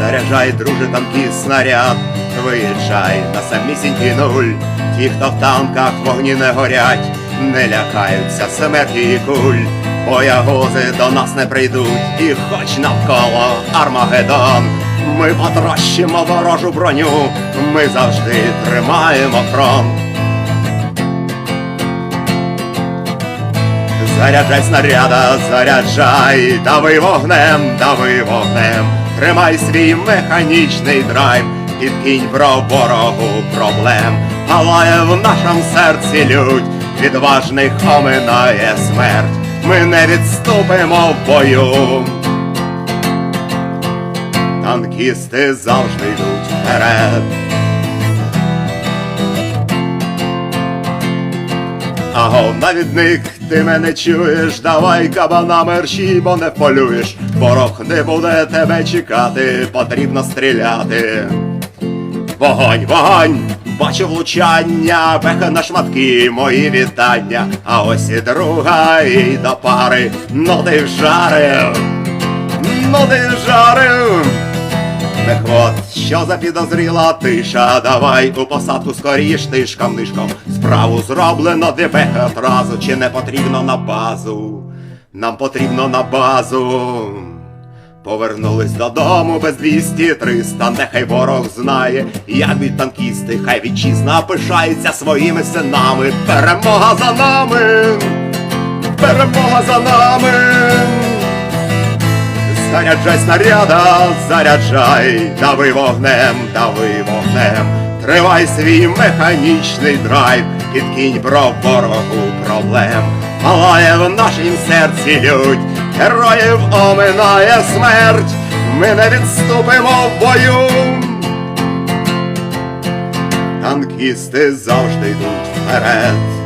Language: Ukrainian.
заряджай, друже, танкіст снаряд, виїжджай на самісінький нуль. Ті, хто в танках вогні не горять, не лякаються смерті і куль. Боягузи до нас не прийдуть, і хоч навколо Армагеддон, ми потрощимо ворожу броню, ми завжди тримаємо фронт. Заряджай снаряда, заряджай, дави вогнем, дави вогнем, тримай свій механічний драйв, підкинь бро ворогу проблем, палає в нашому серці лють, відважних оминає смерть, ми не відступимо в бою. Танкісти завжди йдуть вперед. Аго, навідник, ти мене чуєш, давай кабана мерщій, бо не полюєш. Ворог не буде тебе чекати, потрібно стріляти. Вогонь, вогонь, бачу влучання, беха на шматки, мої вітання. А ось і друга, і до пари, ну ти вжарив, ну ти вжарив. Мехвод, що за підозріла тиша, давай у посадку скоріш тишком нишком. Справу зроблено дебеха одразу, чи не потрібно на базу. Нам потрібно на базу. Повернулись додому без 200-300, нехай ворог знає, як від танкісти, хай вітчизна пишається своїми синами. Перемога за нами! Перемога за нами! Заряджай снаряда, заряджай, дави вогнем, дави вогнем, тривай свій механічний драйв, підкинь бро ворогу проблем, палає в нашім серці лють, героїв оминає смерть, ми не відступимо в бою. Танкісти завжди йдуть вперед.